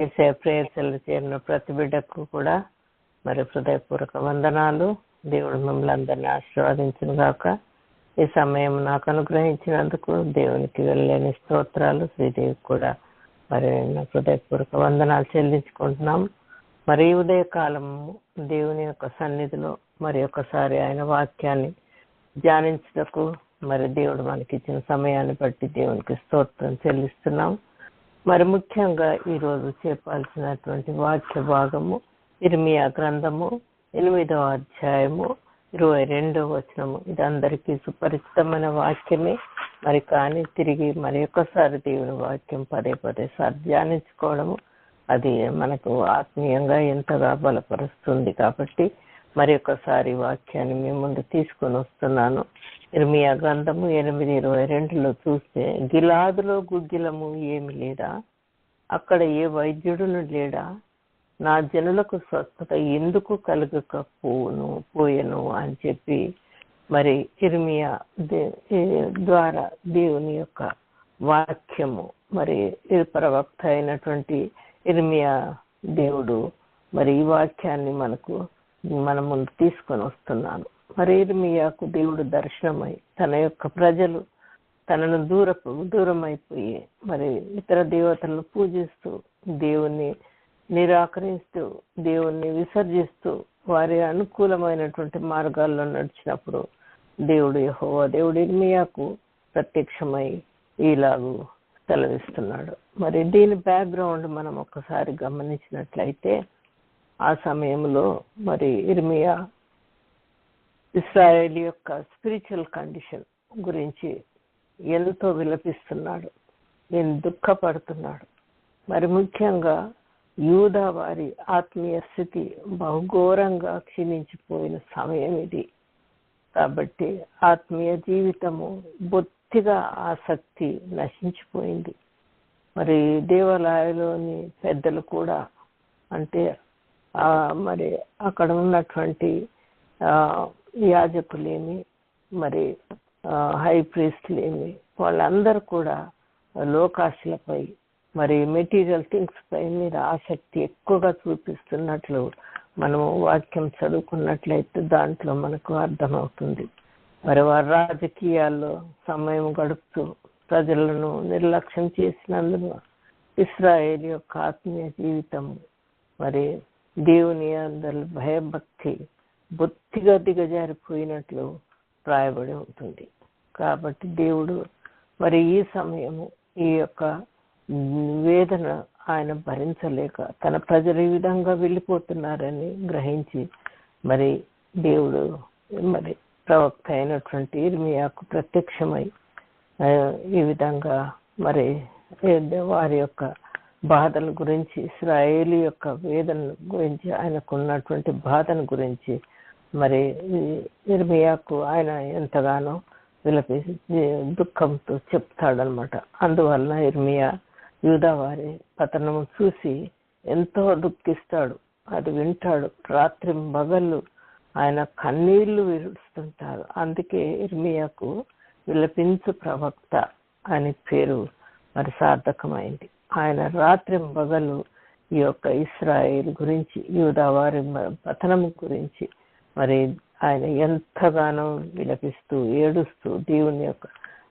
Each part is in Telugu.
ఇసే ప్రేయర్సలు చేరిన ప్రతి బిడ్డకు కూడా మరి హృదయపూర్వక వందనాలు. దేవుడు మిమ్మల్ని అందరినీ ఆశీర్వదించిన గాక. ఈ సమయం నాకు అనుగ్రహించినందుకు దేవునికి వెళ్ళలేని స్తోత్రాలు. శ్రీదేవికి కూడా మరి నా హృదయపూర్వక వందనాలు చెల్లించుకుంటున్నాం. మరి ఈ ఉదయకాలము దేవుని యొక్క సన్నిధిలో మరి ఒకసారి ఆయన వాక్యాన్ని ధ్యానించుటకు మరి దేవుడు మనకి ఇచ్చిన సమయాన్ని బట్టి దేవునికి స్తోత్రం చెల్లిస్తున్నాం. మరి ముఖ్యంగా ఈరోజు చెప్పాల్సినటువంటి వాక్య భాగము ఇర్మియా గ్రంథము ఎనిమిదవ అధ్యాయము ఇరవై రెండవ వచనము. ఇది అందరికీ సుపరిచితమైన వాక్యమే. మరి కానీ తిరిగి మరి ఒక్కసారి దేవుని వాక్యం పదే పదే సారి ధ్యానించుకోవడము అది మనకు ఆత్మీయంగా ఎంతగా బలపరుస్తుంది కాబట్టి మరి ఒకసారి వాక్యాన్ని మీ ముందు తీసుకొని వస్తున్నాను. ఇర్మియా గ్రంథము ఎనిమిది ఇరవై రెండులో చూస్తే గిలాదులో గుగ్గిలము ఏమి లేదా? అక్కడ ఏ వైద్యుడును లేడా? నా జనులకు స్వస్థత ఎందుకు కలుగక పోను పోయెను అని చెప్పి మరి ఇర్మియా దే- ద్వారా దేవుని యొక్క వాక్యము మరి ప్రవక్త అయినటువంటి ఇర్మియా దేవుడు మరి ఈ వాక్యాన్ని మనకు మన ముందు తీసుకొని వస్తున్నాను. మరి దేవుడు దర్శనమై తన యొక్క ప్రజలు తనను దూరపు దూరం అయిపోయి మరి ఇతర దేవతలను పూజిస్తూ దేవుణ్ణి నిరాకరిస్తూ దేవుణ్ణి విసర్జిస్తూ వారి అనుకూలమైనటువంటి మార్గాల్లో నడిచినప్పుడు దేవుడు యహోవా దేవుడు ఇర్మియాకు ప్రత్యక్షమై ఇలాగూ సెలవిస్తున్నాడు. మరి దీని బ్యాక్గ్రౌండ్ మనం ఒక్కసారి గమనించినట్లయితే ఆ సమయంలో మరి ఇర్మియా ఇస్రాయేల్ యొక్క స్పిరిచువల్ కండిషన్ గురించి ఎంతో విలపిస్తున్నాడు. నేను దుఃఖపడుతున్నాడు. మరి ముఖ్యంగా యూదా వారి ఆత్మీయ స్థితి బహుఘోరంగా క్షీణించిపోయిన సమయం ఇది. కాబట్టి ఆత్మీయ జీవితము బొత్తిగా ఆసక్తి నశించిపోయింది. మరి దేవాలయంలోని పెద్దలు కూడా అంటే మరి అక్కడ ఉన్నటువంటి యాజకులేమి మరి హై ప్రీస్ట్లేమి వాళ్ళందరూ కూడా లోకాశలపై మరి మెటీరియల్ థింగ్స్ పై మీద ఆసక్తి ఎక్కువగా చూపిస్తున్నట్లు మనము వాక్యం చదువుకున్నట్లయితే దాంట్లో మనకు అర్థమవుతుంది. మరి వారు రాజకీయాల్లో సమయం గడుపుతూ ప్రజలను నిర్లక్ష్యం చేసినందున ఇస్రాయేల్ యొక్క ఆత్మీయ జీవితం మరి దేవుని అందరి భయభక్తి బొత్తిగా దిగజారిపోయినట్లు రాయబడి ఉంటుంది. కాబట్టి దేవుడు మరి ఈ సమయము ఈ యొక్క వేదన ఆయన భరించలేక తన ప్రజలు ఈ విధంగా వెళ్ళిపోతున్నారని గ్రహించి మరి దేవుడు మరి ప్రవక్త అయినటువంటి ఇర్మియాకు ప్రత్యక్షమై ఈ విధంగా మరి వారి యొక్క బాధల గురించి ఇస్రాయేలీ యొక్క వేదన గురించి ఆయనకున్నటువంటి బాధను గురించి మరి ఈ ఇర్మియాకు ఆయన ఎంతగానో విలపి దుఃఖంతో చెప్తాడనమాట అందువలన ఇర్మియా యూదా వారి పతనము చూసి ఎంతో దుఃఖిస్తాడు. అది వింటాడు. రాత్రి మగళ్ళు ఆయన కన్నీళ్ళు విరుస్తుంటారు. అందుకే ఇర్మియాకు విలపించు ప్రవక్త అని పేరు మరి సార్థకమైంది. ఆయన రాత్రి మగలు ఈ యొక్క ఇస్రాయేల్ గురించి యూదా వారి పతనం గురించి మరి ఆయన ఎంతగానో విలపిస్తూ ఏడుస్తూ దేవుని యొక్క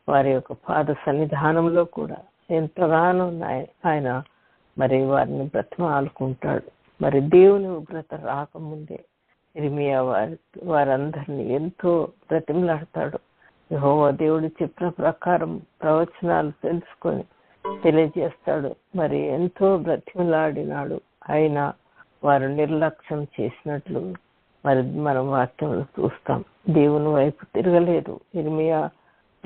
వారి యొక్క పాద సన్నిధానంలో కూడా ఎంతగానో ఆయన మరి వారిని బ్రతిమాలుకుంటాడు. మరి దేవుని ఉగ్రత రాకముందే ఇరిమియా వారి వారందరినీ ఎంతో బ్రతిమలాడతాడు. యెహోవా దేవుడు చెప్పిన ప్రకారం ప్రవచనాలు తెలుసుకొని తెలియజేస్తాడు. మరి ఎంతో బ్రతిమలాడినాడు. అయినా వారు నిర్లక్ష్యం చేసినట్లు మరి మనం వాక్యంలో చూస్తాం. దేవుని వైపు తిరగలేదు. ఇర్మియా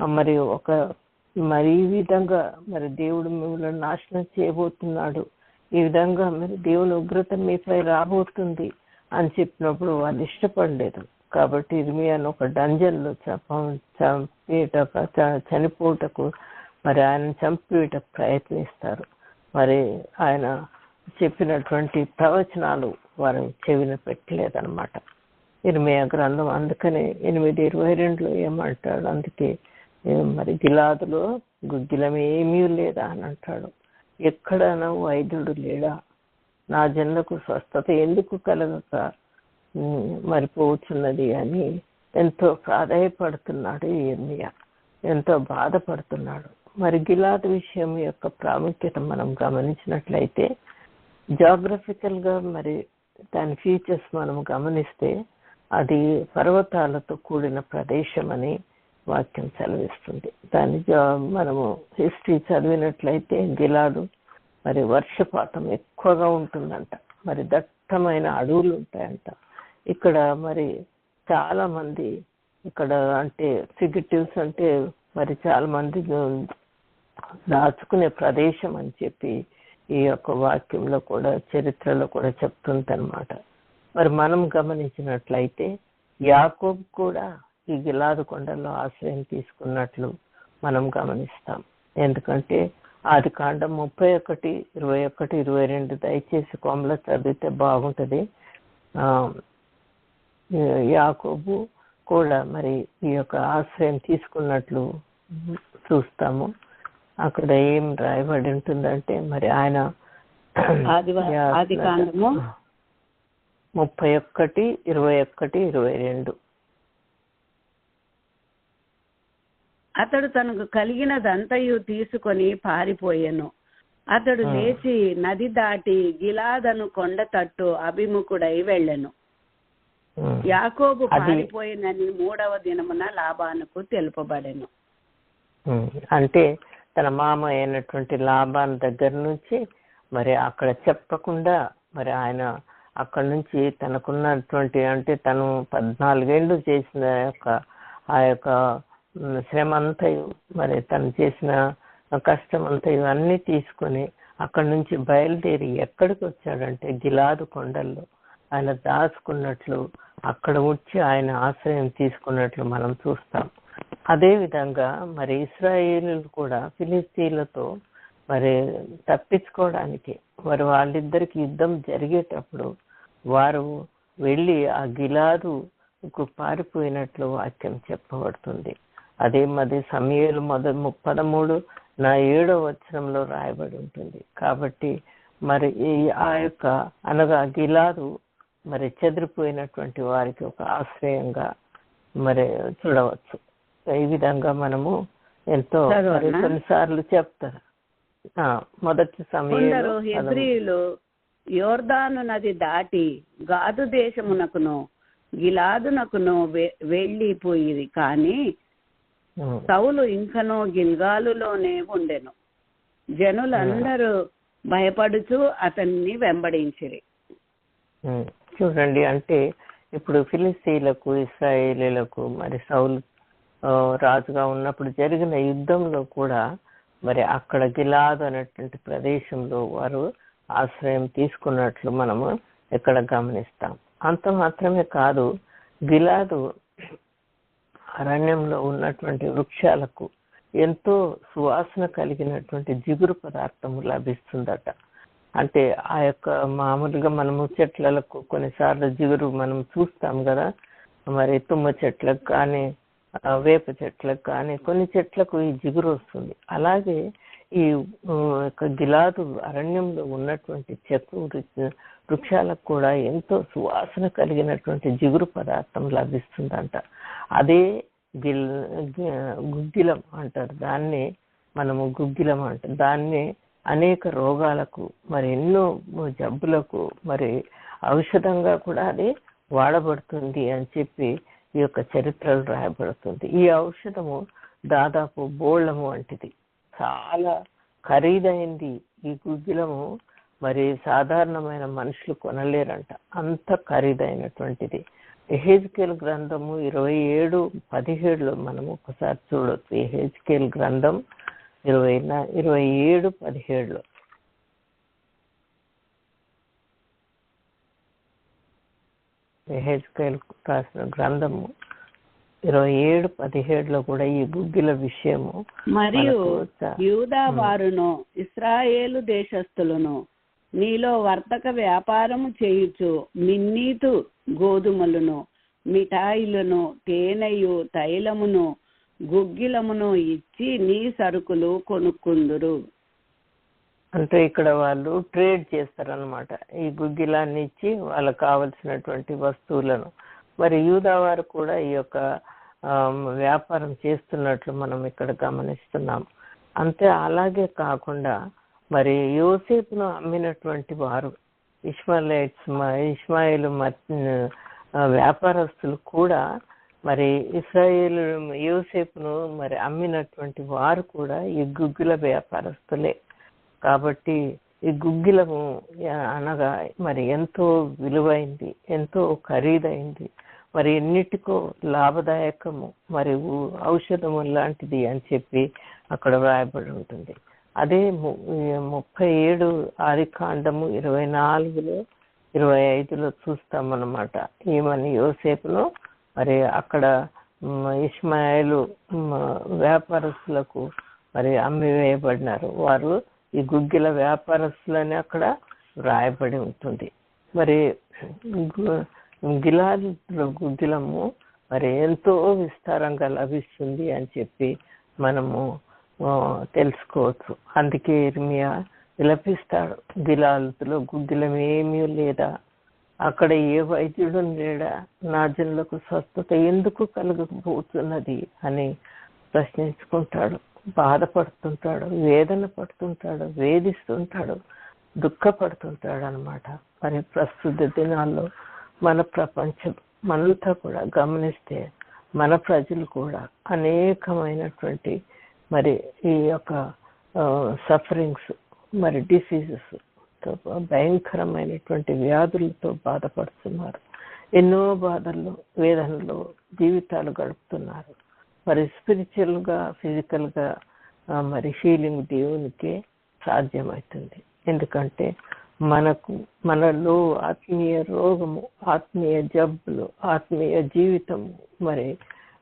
మరి ఒక మరి ఈ విధంగా మరి దేవుడు మిమ్మల్ని నాశనం చేయబోతున్నాడు. ఈ విధంగా మరి దేవుని ఉగ్రత మీపై రాబోతుంది అని చెప్పినప్పుడు వాళ్ళు ఇష్టపడలేదు. కాబట్టి ఇర్మియాను ఒక డంజన్లో చంప చంపేటకు చ- చనిపోటకు మరి ఆయన చంపేటకు ప్రయత్నిస్తారు. మరి ఆయన చెప్పినటువంటి ప్రవచనాలు వారు చెవిన పెట్టలేదన్నమాట. ఇర్మియా గ్రంథం అందుకనే ఎనిమిది ఇరవై రెండులో ఏమంటాడు? అందుకే మరి గిలాదులో గుగ్గిలం ఏమీ లేదా? అని అంటాడు. ఎక్కడనో వైద్యుడు లేడా? నా జన్లకు స్వస్థత ఎందుకు కలగక మరి పోతున్నది అని ఎంతో ప్రాధాయపడుతున్నాడు ఇర్మియా ఎంతో బాధపడుతున్నాడు. మరి గిలాద్ విషయం యొక్క ప్రాముఖ్యత మనం గమనించినట్లయితే జాగ్రఫికల్గా మరి దాని ఫీచర్స్ మనం గమనిస్తే అది పర్వతాలతో కూడిన ప్రదేశం అని వాక్యం సెలవిస్తుంది. దాని మనము హిస్టరీ చదివినట్లయితే గిలాదు మరి వర్షపాతం ఎక్కువగా ఉంటుందంట. మరి దట్టమైన అడవులు ఉంటాయంట. ఇక్కడ మరి చాలా మంది ఇక్కడ అంటే ఫిగిటివ్స్ అంటే మరి చాలా మంది దాచుకునే ప్రదేశం అని చెప్పి ఈ యొక్క వాక్యంలో కూడా చరిత్రలో కూడా చెప్తుందన్నమాట మరి మనం గమనించినట్లయితే యాకోబ్ కూడా ఈ గిలాదు కొండల్లో ఆశ్రయం తీసుకున్నట్లు మనం గమనిస్తాం. ఎందుకంటే ఆది కాండం ముప్పై ఒకటి ఇరవై ఒకటి ఇరవై రెండు దయచేసి కొమ్మలో చదివితే బాగుంటుంది. యాకోబు కూడా మరి ఈ యొక్క ఆశ్రయం తీసుకున్నట్లు చూస్తాము. అక్కడ ఏం రాయబడి ఉంటుందంటే మరి ఆయన ఆదివా- ఆది కాండము ముప్పై ఒక్కటి ఇరవై ఒకటి ఇరవై రెండు. అతడు తనకు కలిగినదంతయు తీసుకొని పారిపోయెను. అతడు లేచి నది దాటి గిలాదను కొండ తట్టు అభిముఖుడై వెళ్ళెను. యాకోబు పారిపోయినని మూడవ దినమున లాభానుకు తెలుపబడెను. అంటే తన మామ అయినటువంటి లాభాన్ దగ్గర నుంచి మరి అక్కడ చెప్పకుండా మరి ఆయన అక్కడ నుంచి తనకున్నటువంటి అంటే తను పద్నాలుగేళ్ళు చేసిన యొక్క ఆ యొక్క శ్రమ అంతయు మరి తను చేసిన కష్టం అంతయు అన్ని తీసుకొని అక్కడ నుంచి బయలుదేరి ఎక్కడికి వచ్చాడంటే గిలాదు కొండల్లో. ఆయన దాచుకున్నట్లు అక్కడ వచ్చి ఆయన ఆశ్రయం తీసుకున్నట్లు మనం చూస్తాం. అదేవిధంగా మరి ఇస్రాయేలు కూడా ఫిలిస్తీన్లతో మరి తప్పించుకోవడానికి మరి వాళ్ళిద్దరికి యుద్ధం జరిగేటప్పుడు వారు వెళ్ళి ఆ గిలాదుకు పారిపోయినట్లు వాక్యం చెప్పబడుతుంది. అదే మరి సమయలు మొద పదమూడు నా ఏడో వచనంలో రాయబడి ఉంటుంది. కాబట్టి మరి ఈ ఆ యొక్క అనగా గిలాదు మరి చెదిరిపోయినటువంటి వారికి ఒక ఆశ్రయంగా మరి చూడవచ్చు. ఈ విధంగా మనము ఎంతో? కొన్నిసార్లు చెప్తారు. మొదటి సమయంలో హెబ్రీయులు యోర్దాను నది దాటి గాదు దేశమునకును గిలాదునకును వె- వెళ్ళిపోయిరి. కానీ సౌలు ఇంకనూ గిల్గాలులోనే ఉండెను. జనులందరూ భయపడుచు అతన్ని వెంబడించిరి. చూడండి అంటే ఇప్పుడు ఫిలిస్తీన్లకు ఇస్రాయేలీలకు మరి సౌలు రాజుగా ఉన్నప్పుడు జరిగిన యుద్ధంలో కూడా మరి అక్కడ గిలాదు అనేటువంటి ప్రదేశంలో వారు ఆశ్రయం తీసుకున్నట్లు మనము ఇక్కడ గమనిస్తాం. అంత మాత్రమే కాదు గిలాదు అరణ్యంలో ఉన్నటువంటి వృక్షాలకు ఎంతో సువాసన కలిగినటువంటి జిగురు పదార్థము లభిస్తుందట. అంటే ఆ యొక్క మామూలుగా మనము చెట్లకు కొన్నిసార్లు జిగురు మనం చూస్తాం కదా మరి తుమ్మ చెట్లకు కానీ వేప చెట్లకు కానీ కొన్ని చెట్లకు ఈ జిగురు వస్తుంది. అలాగే ఈ యొక్క గిలాదు అరణ్యంలో ఉన్నటువంటి చెట్టు వృక్షాలకు కూడా ఎంతో సువాసన కలిగినటువంటి జిగురు పదార్థం లభిస్తుందంట. అదే గిల్ గుగ్గిలం అంటారు. దాన్ని మనము గుగ్గిలం అంటారు దాన్ని అనేక రోగాలకు మరి ఎన్నో జబ్బులకు మరి ఔషధంగా కూడా అది వాడబడుతుంది అని చెప్పి ఈ యొక్క చరిత్రలు రాయబడుతుంది. ఈ ఔషధము దాదాపు బోళ్ళము వంటిది. చాలా ఖరీదైంది. ఈ గుగ్గిలము మరి సాధారణమైన మనుషులు కొనలేరంట. అంత ఖరీదైనటువంటిది. ఎహెజ్కేల్ గ్రంథము ఇరవై ఏడు పదిహేడులో మనం ఒకసారి చూడొచ్చు. ఎహెజ్కేల్ గ్రంథం ఇరవై ఇరవై ఏడు పదిహేడులో. ఎహెజ్కేల్ రాసిన గ్రంథము ఇరవై ఏడు పదిహేడులో కూడా ఈ గుగ్గిల విషయము మరియు యూదా వారును ఇస్రాయేలు దేశస్థులను నీలో వర్తక వ్యాపారము చేయుచు మిన్నీతు గోధుమలను మిఠాయిలను తేనెయు తైలమును గుగ్గిలమును ఇచ్చి నీ సరుకులు కొనుక్కుందురు. అంటే ఇక్కడ వాళ్ళు ట్రేడ్ చేస్తారనమాట ఈ గుగ్గిలాన్ని ఇచ్చి వాళ్ళకి కావలసినటువంటి వస్తువులను. మరి యూదావారు కూడా ఈ యొక్క వ్యాపారం చేస్తున్నట్లు మనం ఇక్కడ గమనిస్తున్నాం. అంతే అలాగే కాకుండా మరి యోసేపును అమ్మినటువంటి వారు ఇస్మాయిలైట్స్ ఇస్మాయిల్ వ్యాపారస్తులు కూడా మరి ఇస్రాయేల్ యోసేపును మరి అమ్మినటువంటి వారు కూడా ఈ గుగ్గిల వ్యాపారస్తులే. కాబట్టి ఈ గుగ్గిలము అనగా మరి ఎంతో విలువైంది ఎంతో ఖరీదైంది మరి ఎన్నిటికో లాభదాయకము మరి ఔషధము లాంటిది అని చెప్పి అక్కడ వ్రాయబడి ఉంటుంది. అదే ము- ముప్పై ఏడు ఆరికాండము ఇరవై నాలుగులో ఇరవై ఐదులో చూస్తాం చూస్తామన్నమాట. ఈమెను యోసేపును మరి అక్కడ ఇస్మాయిలు వ్యాపారస్తులకు మరి అమ్మివేయబడినారు. వారు ఈ గుగ్గిల వ్యాపారస్తులని అక్కడ వ్రాయబడి ఉంటుంది. మరి గు- గుగ్గిలము మరి ఎంతో విస్తారంగా లభిస్తుంది అని చెప్పి మనము తెలుసుకోవచ్చు. అందుకే ఇర్మియా విలపిస్తాడు. గిలాలతులో గుగ్గిలం ఏమీ లేదా? అక్కడ ఏ వైద్యుడు లేడా? నా జనులకు స్వస్థత ఎందుకు కలగకపోతున్నది అని ప్రశ్నించుకుంటాడు. బాధపడుతుంటాడు వేదన పడుతుంటాడు వేధిస్తుంటాడు దుఃఖపడుతుంటాడు అనమాట మరి ప్రస్తుత దినాల్లో మన ప్రపంచం మనంతా కూడా గమనిస్తే మన ప్రజలు కూడా అనేకమైనటువంటి మరి ఈ యొక్క సఫరింగ్స్ మరి డిసీజెస్ భయంకరమైనటువంటి వ్యాధులతో బాధపడుతున్నారు. ఎన్నో బాధల్లో వేదనలో జీవితాలు గడుపుతున్నారు. మరి స్పిరిచువల్గా ఫిజికల్గా మరి హీలింగ్ దేవునికి సాధ్యమవుతుంది ఎందుకంటే మనకు మనలో ఆత్మీయ రోగము ఆత్మీయ జబ్బులు ఆత్మీయ జీవితము మరి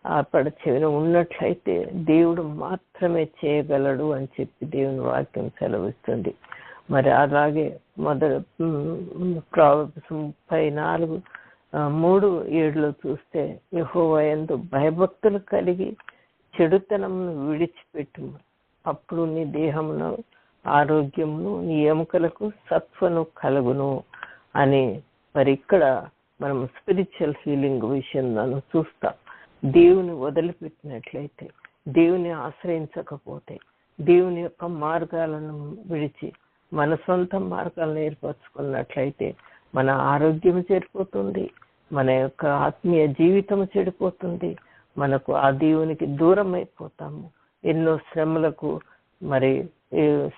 అక్కడ చెవిన ఉన్నట్లయితే దేవుడు మాత్రమే చేయగలడు అని చెప్పి దేవుని వాక్యం సెలవిస్తుంది. మరి అలాగే మొదటి ప్రాబ్స్ ముప్పై నాలుగు మూడు ఏడులో చూస్తే యెహోవా భయభక్తులు కలిగి చెడుతనమును విడిచిపెట్టు అప్పుడు నీ దేహమును ఆరోగ్యమును నీ ఎముకలకు సత్వను కలుగును అని మరి ఇక్కడ మనం స్పిరిచువల్ హీలింగ్ విషయం చూస్తాం. దేవుని వదిలిపెట్టినట్లయితే దేవుని ఆశ్రయించకపోతే దేవుని యొక్క మార్గాలను విడిచి మన సొంత మార్గాలను ఏర్పరచుకున్నట్లయితే మన ఆరోగ్యం చేరిపోతుంది మన యొక్క ఆత్మీయ జీవితం చెడిపోతుంది. మనకు ఆ దేవునికి దూరం అయిపోతాము ఎన్నో శ్రమలకు మరి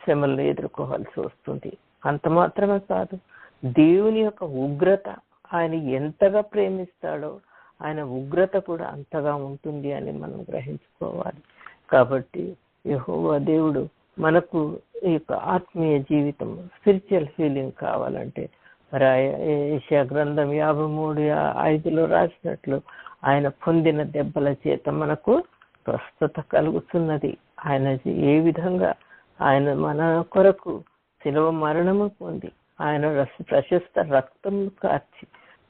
శ్రమలను ఎదుర్కోవాల్సి వస్తుంది. అంత మాత్రమే కాదు దేవుని యొక్క ఉగ్రత ఆయన ఎంతగా ప్రేమిస్తాడో ఆయన ఉగ్రత కూడా అంతగా ఉంటుంది అని మనం గ్రహించుకోవాలి. కాబట్టి యహోవా దేవుడు మనకు ఈ యొక్క ఆత్మీయ జీవితం స్పిరిచువల్ ఫీలింగ్ కావాలంటే మరి ఏషియా గ్రంథం యాభై మూడు ఐదులో రాసినట్లు ఆయన పొందిన దెబ్బల చేత మనకు స్వస్థత కలుగుతున్నది. ఆయన ఏ విధంగా ఆయన మన కొరకు శిలవ మరణము పొంది ఆయన ప్రశస్త రక్తం కార్చి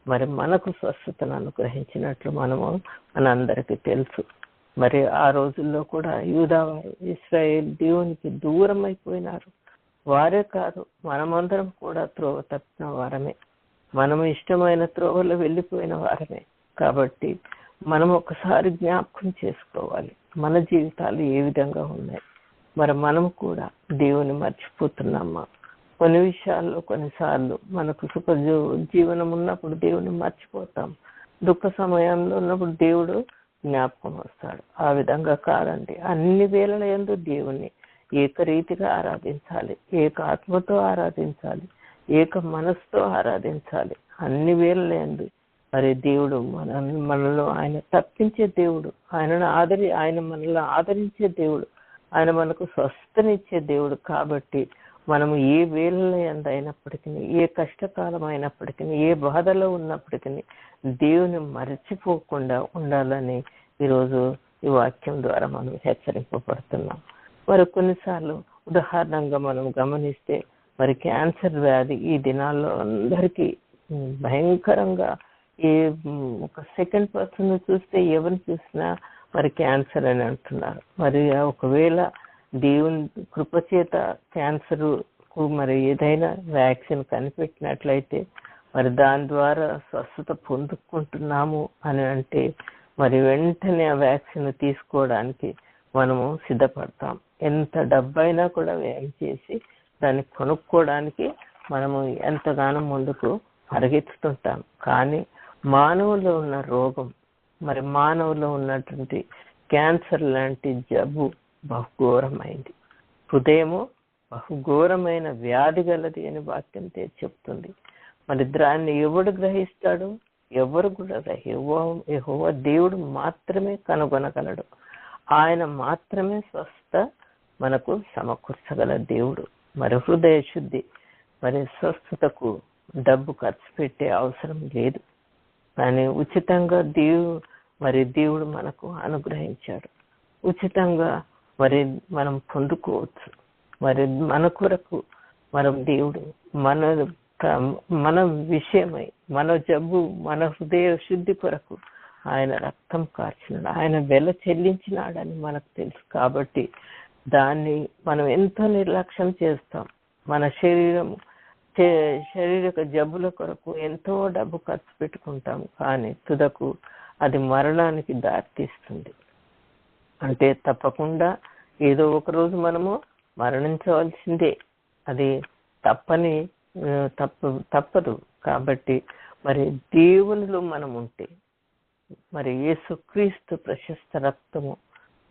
మరి మనకు స్వస్థతను అనుగ్రహించినట్లు మనము మనందరికీ తెలుసు. మరి ఆ రోజుల్లో కూడా యూదావారు ఇస్రాయేల్ దేవునికి దూరం అయిపోయినారు వారే కాదు మనమందరం కూడా త్రోవ తప్పిన వారమే. మనము ఇష్టమైన త్రోవలో వెళ్ళిపోయిన వారమే. కాబట్టి మనం ఒకసారి జ్ఞాపకం చేసుకోవాలి మన జీవితాలు ఏ విధంగా ఉన్నాయి. మరి మనం కూడా దేవుని మర్చిపోతున్నామా? కొన్ని విషయాల్లో కొన్నిసార్లు మనకు సుఖ జీవనం ఉన్నప్పుడు దేవుని మర్చిపోతాం. దుఃఖ సమయంలో ఉన్నప్పుడు దేవుడు జ్ఞాపకం వస్తాడు. ఆ విధంగా కాదండి. అన్ని వేళల ఎందు దేవుణ్ణి ఏకరీతిగా ఆరాధించాలి ఏక ఆత్మతో ఆరాధించాలి ఏక మనస్సుతో ఆరాధించాలి. అన్ని వేళల మరి దేవుడు మన మనలో ఆయన తప్పించే దేవుడు ఆయనను ఆదరి ఆయన మనల్ని ఆదరించే దేవుడు ఆయన మనకు స్వస్థనిచ్చే దేవుడు కాబట్టి మనము ఏ వేళలో అయినప్పటికీ ఏ కష్టకాలం అయినప్పటికీ ఏ బాధలో ఉన్నప్పటికీ దేవుని మరచిపోకుండా ఉండాలని ఈరోజు ఈ వాక్యం ద్వారా మనం హెచ్చరింపబడుతున్నాం. మరి కొన్నిసార్లు ఉదాహరణంగా మనం గమనిస్తే మరి క్యాన్సర్ వ్యాధి ఈ దినాల్లో అందరికీ భయంకరంగా ఏ ఒక సెకండ్ పర్సన్ చూస్తే ఎవరిని చూసినా మరి క్యాన్సర్ అని అంటున్నారు. మరి ఒకవేళ దేవుని కృపచేత క్యాన్సర్ మనకు మరి ఏదైనా వ్యాక్సిన్ కనిపెట్టినట్లయితే మరి దాని ద్వారా స్వస్థత పొందుకుంటున్నాము అని అంటే మరి వెంటనే ఆ వ్యాక్సిన్ తీసుకోవడానికి మనము సిద్ధపడతాం. ఎంత డబ్బైనా కూడా వ్యయం చేసి దాన్ని కొనుక్కోవడానికి మనము ఎంతగానో ముందుకు పరిగెత్తుతుంటాం. కానీ మానవులో ఉన్న రోగం మరి మానవులో ఉన్నటువంటి క్యాన్సర్ లాంటి జబ్బు బహుఘోరమైంది. హృదయము బహుఘోరమైన వ్యాధి గలది అని వాక్యం తే- చెప్తుంది. మరి దాన్ని ఎవడు గ్రహిస్తాడు? ఎవరు కూడా యహోవ దేవుడు మాత్రమే కనుగొనగలడు. ఆయన మాత్రమే స్వస్థ మనకు సమకూర్చగల దేవుడు. మరి హృదయ శుద్ధి మరి స్వస్థతకు డబ్బు ఖర్చు పెట్టే అవసరం లేదు. కానీ ఉచితంగా దేవు మరి దేవుడు మనకు అనుగ్రహించాడు. ఉచితంగా మరి మనం పొందుకోవచ్చు. మరి మన కొరకు మనం దేవుడు మన మన విషయమై మన జబ్బు మన హృదయ శుద్ధి కొరకు ఆయన రక్తం కార్చినాడు. ఆయన వెల చెల్లించినాడని మనకు తెలుసు. కాబట్టి దాన్ని మనం ఎంతో నిర్లక్ష్యం చేస్తాం. మన శరీరం చే- శారీరక జబ్బుల కొరకు ఎంతో డబ్బు ఖర్చు పెట్టుకుంటాం. కానీ తుదకు అది మరణానికి దారితీస్తుంది. అంటే తప్పకుండా ఏదో ఒక రోజు మనము మరణించవలసిందే. అది తప్పని తప్ప తప్పదు. కాబట్టి మరి దేవునిలో మనం ఉంటే మరి యేసుక్రీస్తు ప్రశస్త రక్తము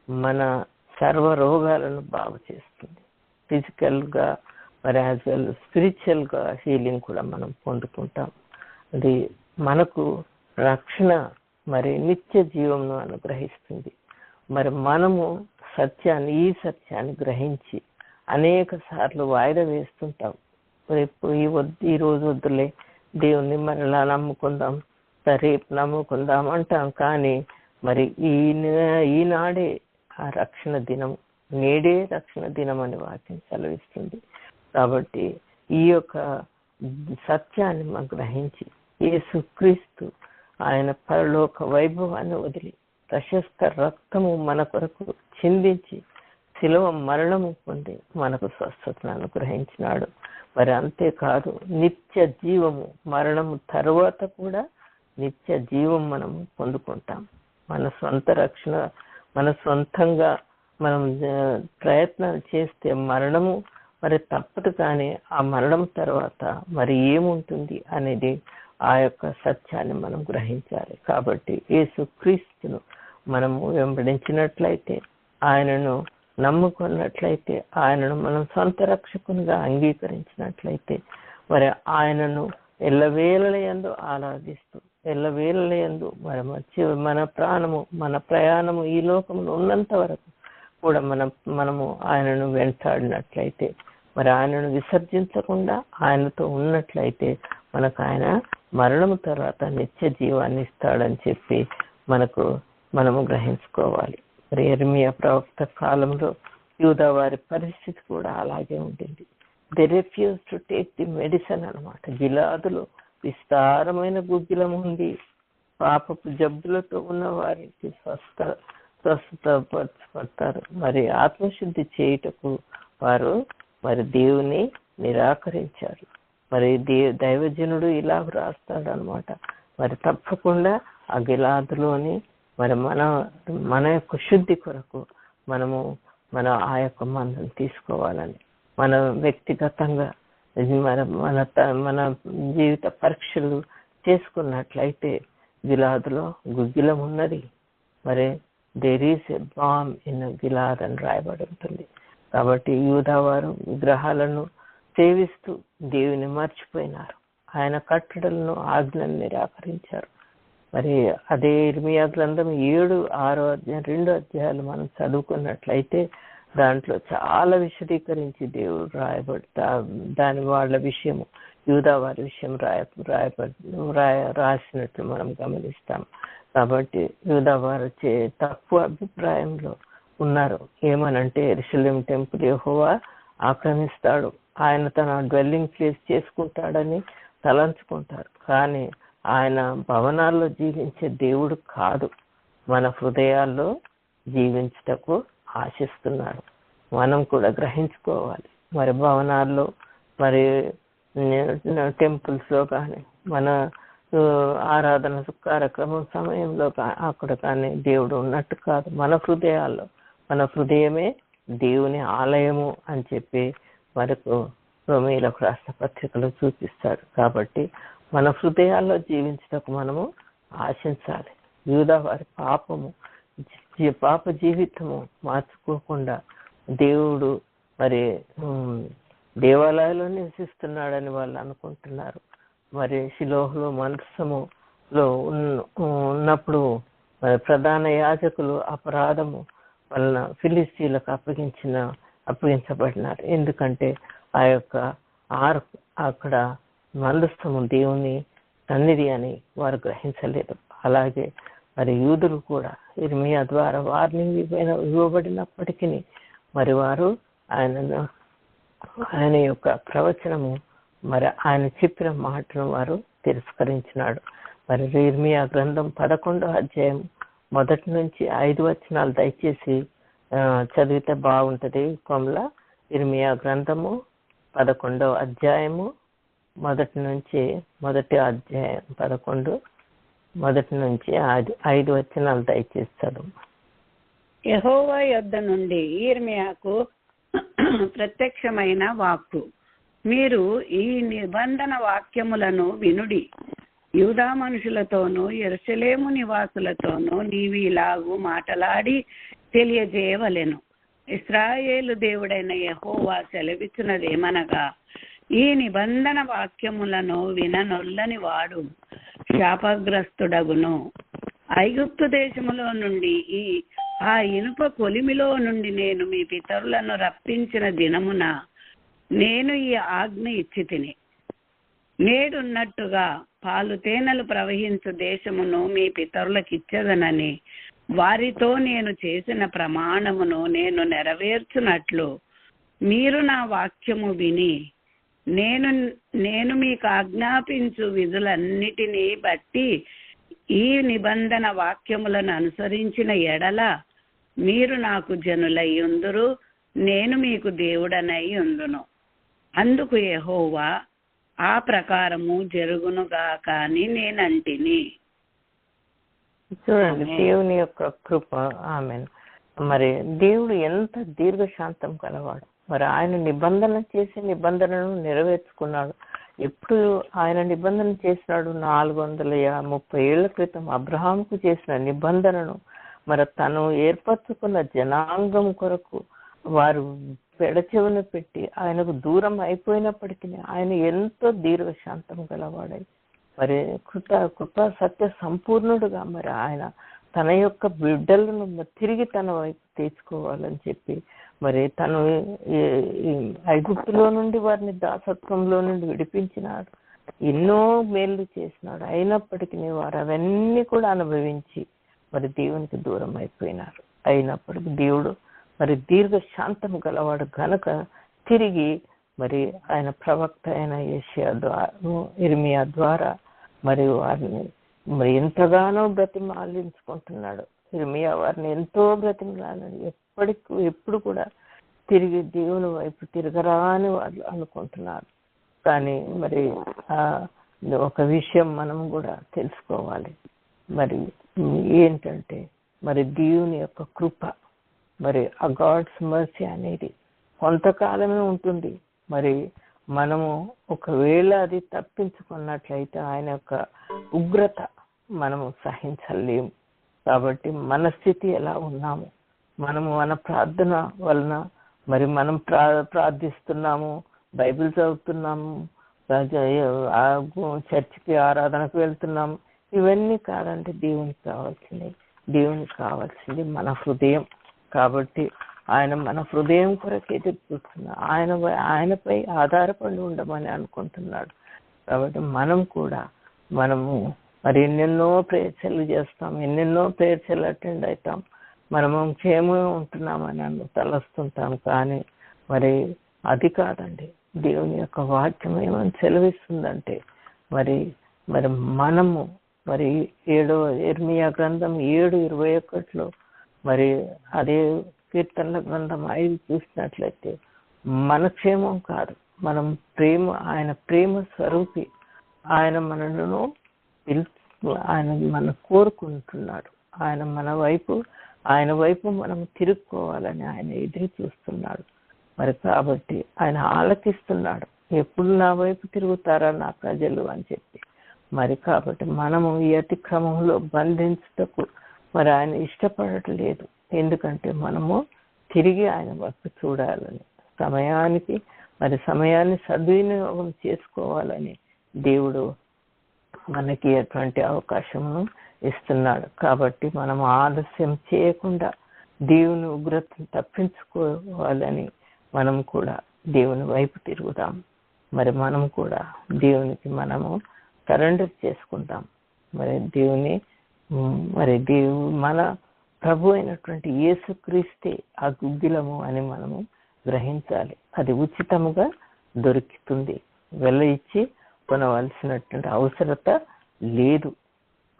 మన సర్వ రోగాలను బాగు చేస్తుంది. ఫిజికల్గా మరి యాజ్ వెల్ స్పిరిచువల్గా హీలింగ్ కూడా మనం పొందుకుంటాం. అది మనకు రక్షణ మరి నిత్య జీవంను అనుగ్రహిస్తుంది. మరి మనము సత్యాన్ని ఈ సత్యాన్ని గ్రహించి అనేక సార్లు వాయిదా వేస్తుంటాం. రేపు ఈ వద్దు ఈ రోజు వద్దులే దేవుణ్ణి మరలా నమ్ముకుందాం. సరే రేపు నమ్ముకుందాం అంటాం. కానీ మరి ఈ ఈనాడే ఆ రక్షణ దినం నేడే రక్షణ దినం అని వాక్యం సెలవిస్తుంది. కాబట్టి ఈ యొక్క సత్యాన్ని మనం గ్రహించి యేసుక్రీస్తు ఆయన పరలోక వైభవాన్ని వదిలి ప్రశస్త రక్తము మన కొరకు చిందించి శిలవ మరణము పొంది మనకు స్వస్థతను అనుగ్రహించినాడు. మరి అంతేకాదు నిత్య జీవము మరణము తర్వాత కూడా నిత్య జీవం మనము పొందుకుంటాం. మన సొంత రక్షణ మన సొంతంగా మనం ప్రయత్నాలు చేస్తే మరణము మరి తప్పదు కానీ ఆ మరణం తర్వాత మరి ఏముంటుంది అనేది ఆ యొక్క సత్యాన్ని మనం గ్రహించాలి. కాబట్టి యేసుక్రీస్తును మనము వెంబడించినట్లయితే ఆయనను నమ్ముకున్నట్లయితే ఆయనను మనం సొంత రక్షకునిగా అంగీకరించినట్లయితే మరి ఆయనను ఎల్లవేళలయందు ఆరాధిస్తూ ఎల్లవేళలయందు మరి వచ్చి మన ప్రాణము మన ప్రయాణము ఈ లోకంలో ఉన్నంత వరకు కూడా మనం మనము ఆయనను వెంటాడినట్లయితే మరి ఆయనను విసర్జించకుండా ఆయనతో ఉన్నట్లయితే మనకు ఆయన మరణము తర్వాత నిత్య జీవాన్ని ఇస్తాడని చెప్పి మనకు మనము గ్రహించుకోవాలి. మరి ఎర్మియా ప్రవక్త కాలంలో యూదా వారి పరిస్థితి కూడా అలాగే ఉంటుంది the refuse to take the medicine అన్నమాట. గిలాదులో విస్తారమైన గుగ్గిలం ఉంది. పాపపు జబ్బులతో ఉన్న వారికి స్వస్థ స్వస్థత మరి ఆత్మశుద్ధి చేయుటకు వారు మరి దేవుని నిరాకరించారు. మరి దే దైవజనుడు ఇలా రాస్తాడు అనమాట మరి తప్పకుండా ఆ గిలాదులోని మరి మన మన యొక్క శుద్ధి కొరకు మనము మన ఆ యొక్క మందం తీసుకోవాలని మన వ్యక్తిగతంగా మన మన త- మన జీవిత పరీక్షలు చేసుకున్నట్లయితే గిలాదులో గుగ్గిలం ఉన్నది. మరి there is a balm in Gilead అని రాయబడి ఉంటుంది. కాబట్టి యూదా విగ్రహాలను సేవిస్తూ దేవుని మర్చిపోయినారు. ఆయన కట్టడలను ఆజ్ఞను నిరాకరించారు. మరి అదే ఇర్మియా గ్రంథం ఏడు ఆరో అధ్యాయం రెండో అధ్యాయాలు మనం చదువుకున్నట్లయితే దాంట్లో చాలా విశదీకరించి దేవుడు రాయబడి దాని వాళ్ళ విషయము యూదా వారి విషయం రాయ రాయబడి రాయ రాసినట్లు మనం గమనిస్తాం. కాబట్టి యూదా వారు చే తక్కువ అభిప్రాయంలో ఉన్నారు. ఏమనంటే ఎరుసలేం టెంపుల్ యహోవా ఆక్రమిస్తాడు. ఆయన తన డ్వెల్లింగ్ ప్లేస్ చేసుకుంటాడని తలంచుకుంటారు. కానీ ఆయన భవనాల్లో జీవించే దేవుడు కాదు. మన హృదయాల్లో జీవించుటకు ఆశిస్తున్నాడు మనం కూడా గ్రహించుకోవాలి. మరి భవనాల్లో మరి టెంపుల్స్లో కానీ మన ఆరాధన కార్యక్రమం సమయంలో కానీ అక్కడ కానీ దేవుడు ఉన్నట్టు కాదు. మన హృదయాల్లో మన హృదయమే దేవుని ఆలయము అని చెప్పి మనకు రోమీలకు రాష్ట్ర పత్రికలో చూపిస్తాడు కాబట్టి మన హృదయాల్లో జీవించటకు మనము ఆశించాలి. యూదా వారి పాపము పాప జీవితము మార్చుకోకుండా దేవుడు మరి దేవాలయాల్లో నివసిస్తున్నాడని వాళ్ళు అనుకుంటున్నారు. మరి శిలోహలో మందసములో ఉన్నప్పుడు మరి ప్రధాన యాజకులు అపరాధము వలన ఫిలిస్తీన్లకు అప్పగించిన అప్పగించబడినారు. ఎందుకంటే ఆ యొక్క ఆర్ అక్కడ మందస్థము దేవుని సన్నిధి అని వారు గ్రహించలేదు. అలాగే మరి యూదులు కూడా ఇర్మియా ద్వారా వార్నింగ్ ఇవ్వబడినప్పటికీ మరి వారు ఆయనను ఆయన యొక్క ప్రవచనము మరి ఆయన చెప్పిన మాటను వారు తిరస్కరించినాడు. మరి ఇర్మియా గ్రంథం పదకొండో అధ్యాయం మొదటి నుంచి ఐదు వచనాలు దయచేసి చదివితే బాగుంటుంది. కొమల ఇర్మియా గ్రంథము పదకొండో అధ్యాయము మొదటి నుంచి మొదటి అధ్యాయం పదకొండు మొదటి నుంచి ఐదు ఐదు వచనాలు దయచేస్తాడు. యహోవా యెహోవా యొద్ద నుండి ఈర్మియాకు ప్రత్యక్షమైన వాక్కు. మీరు ఈ నిబంధన వాక్యములను వినుడి. యూదా మనుషులతోనూ ఎరుసలేము నివాసులతోనూ నీవి ఇలాగు మాటలాడి తెలియజేయవలెను. ఇస్రాయేలు దేవుడైన యహోవా సెలవిచ్చినదేమనగా ఈ నిబంధన వాక్యములను విననొల్లని వాడు శాపగ్రస్తుడగును. ఐగుప్తు దేశములో నుండి ఈ ఆ ఇనుప కొలిమిలో నుండి నేను మీ పితరులను రప్పించిన దినమున నేను ఈ ఆజ్ఞ ఇచ్చి తిని నేడున్నట్టుగా పాలు తేనెలు ప్రవహించు దేశమును మీ పితరులకిచ్చదనని వారితో నేను చేసిన ప్రమాణమును నేను నెరవేర్చునట్లు మీరు నా వాక్యము విని నేను నేను మీకు ఆజ్ఞాపించు విధులన్నిటినీ బట్టి ఈ నిబంధన వాక్యములను అనుసరించిన ఎడల మీరు నాకు జనులై ఉందురు నేను మీకు దేవుడనై ఉందును అందుకు యెహోవా ఆ ప్రకారము జరుగునుగాక అని నేనంటిని. చూడండి. దేవుని యొక్క కృప ఆమె మరి దేవుడు ఎంత దీర్ఘశాంతం కలవాడు మరి ఆయన నిబంధన చేసి నిబంధనను నెరవేర్చుకున్నాడు. ఎప్పుడు ఆయన నిబంధన చేసినాడు? నాలుగు వందల యా- ముప్పై ఏళ్ళ క్రితం అబ్రహాంకు చేసిన నిబంధనను. మరి తను ఏర్పరచుకున్న జనాంగం కొరకు వారు పెడచెవిన పెట్టి ఆయనకు దూరం అయిపోయినప్పటికీ ఆయన ఎంతో దీర్ఘశాంతం గలవాడై మరి కృత కృప సత్య సంపూర్ణుడుగా మరి ఆయన తన యొక్క బిడ్డలను తిరిగి తన వైపు తెచ్చుకోవాలని చెప్పి మరి తను ఈ- ఐగుప్తులో నుండి వారిని దాసత్వంలో నుండి విడిపించినాడు. ఎన్నో మేలు చేసినాడు. అయినప్పటికీ వారు అవన్నీ కూడా అనుభవించి మరి దేవునికి దూరం అయిపోయినారు. అయినప్పటికీ దేవుడు మరి దీర్ఘ శాంతం గలవాడు కనుక తిరిగి మరి ఆయన ప్రవక్త అయిన ఏషియా ద్వారా ఇర్మియా ద్వారా మరి వారిని మరి ఎంతగానో బ్రతిమాలించుకుంటున్నాడు. ఇర్మియా వారిని ఎంతో బ్రతిమలాలని ఎప్పటికి ఎప్పుడు కూడా తిరిగి దేవుని వైపు తిరగరా అని వాళ్ళు అనుకుంటున్నారు. కానీ మరి ఆ ఒక విషయం మనం కూడా తెలుసుకోవాలి. మరి ఏంటంటే మరి దేవుని యొక్క కృప మరి ఆ గాడ్స్ మర్సీ అనేది కొంతకాలమే ఉంటుంది. మరి మనము ఒకవేళ అది తప్పించుకున్నట్లయితే ఆయన యొక్క ఉగ్రత మనము సహించలేము. కాబట్టి మన స్థితి ఎలా ఉన్నాము? మనము మన ప్రార్థన వలన మరి మనం ప్రా ప్రార్థిస్తున్నాము బైబిల్ చదువుతున్నాము చర్చికి ఆరాధనకు వెళ్తున్నాము. ఇవన్నీ కాదంటే దేవునికి కావాల్సింది దేవునికి కావాల్సింది మన హృదయం. కాబట్టి ఆయన మన హృదయం కొరకు ఎదురు ఆయన ఆయనపై ఆధారపడి ఉండమని అనుకుంటున్నాడు. కాబట్టి మనం కూడా మనము మరి ఎన్నెన్నో ప్రేర్చలు చేస్తాం ఎన్నెన్నో ప్రేర్చలు అటెండ్ అవుతాం. మనము క్షేమంగా ఉంటున్నామని అను తలస్తుంటాం. కానీ మరి అది కాదండి. దేవుని యొక్క వాక్యం ఏమని సెలవిస్తుందంటే మరి మరి మనము మరి ఏడో ఎర్మియా గ్రంథం ఏడు ఇరవై ఒకటిలో మరి అదే కీర్తనల గ్రంథం ఐదు చూసినట్లయితే మన క్షేమం కాదు. మనం ప్రేమ ఆయన ప్రేమ స్వరూపి. ఆయన మనలను పిలు ఆయన మన కోరుకుంటున్నాడు. ఆయన మన వైపు ఆయన వైపు మనం తిరుక్కోవాలని ఆయన ఎదురు చూస్తున్నాడు. మరి కాబట్టి ఆయన ఆలకిస్తున్నాడు. ఎప్పుడు నా వైపు తిరుగుతారా నా ప్రజలు అని చెప్పి. మరి కాబట్టి మనము ఈ అతిక్రమంలో బంధించుటకు మరి ఆయన ఇష్టపడట్లేదు. ఎందుకంటే మనము తిరిగి ఆయన వైపు చూడాలని సమయానికి మరి సమయాన్ని సద్వినియోగం చేసుకోవాలని దేవుడు మనకి ఎటువంటి అవకాశమును ఇస్తున్నాడు. కాబట్టి మనం ఆలస్యం చేయకుండా దేవుని ఉగ్రతను తప్పించుకోవాలని మనం కూడా దేవుని వైపు తిరుగుదాం. మరి మనం కూడా దేవునికి మనము సరెండర్ చేసుకుంటాం. మరి దేవుని మరి దేవు మన ప్రభు అయినటువంటి యేసుక్రీస్తే ఆ గుగ్గిలము అని మనము గ్రహించాలి. అది ఉచితముగా దొరుకుతుంది. వెళ్ళ ఇచ్చి కొనవలసినటువంటి అవసరత లేదు.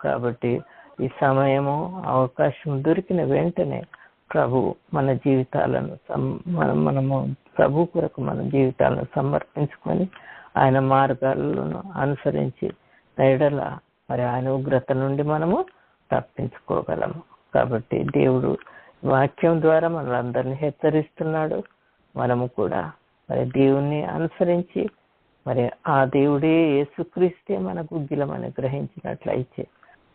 కాబట్టి ఈ సమయము అవకాశం దొరికిన వెంటనే ప్రభు మన జీవితాలను మనం మనము ప్రభు కొరకు మన జీవితాలను సమర్పించుకొని ఆయన మార్గాలను అనుసరించి ఎడల మరి ఆయన ఉగ్రత నుండి మనము తప్పించుకోగలము. కాబట్టి దేవుడు వాక్యం ద్వారా మనందరిని హెచ్చరిస్తున్నాడు. మనము కూడా మరి దేవుణ్ణి అనుసరించి మరి ఆ దేవుడే యేసుక్రీస్తే మన గుగ్గిలమని గ్రహించినట్లయితే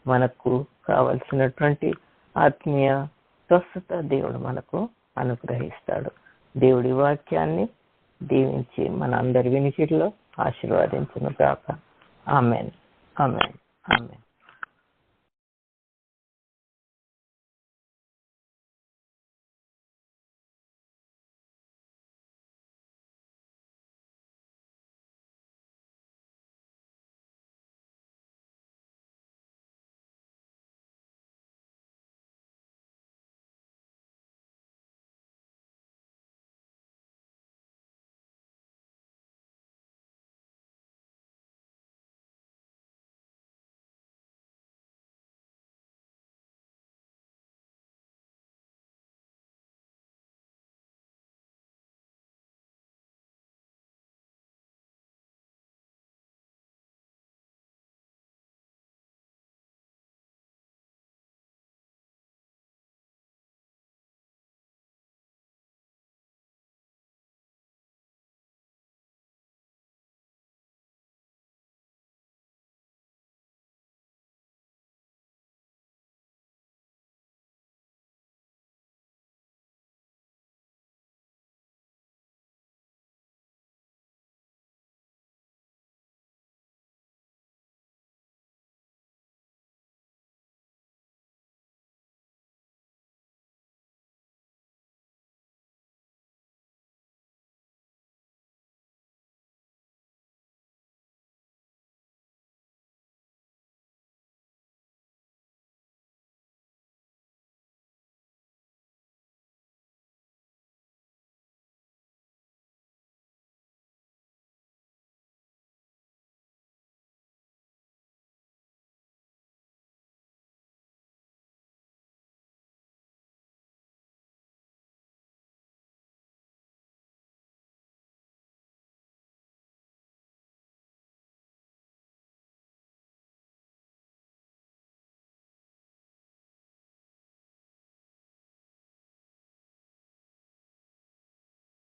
మనకు కావలసినటువంటి ఆత్మీయ స్వస్థత దేవుడు మనకు అనుగ్రహిస్తాడు. దేవుడి వాక్యాన్ని దీవించి మన అందరి వినికిడిలో ఆశీర్వాదించును కాక ఆమెన్. ఆమెన్. ఆమెన్.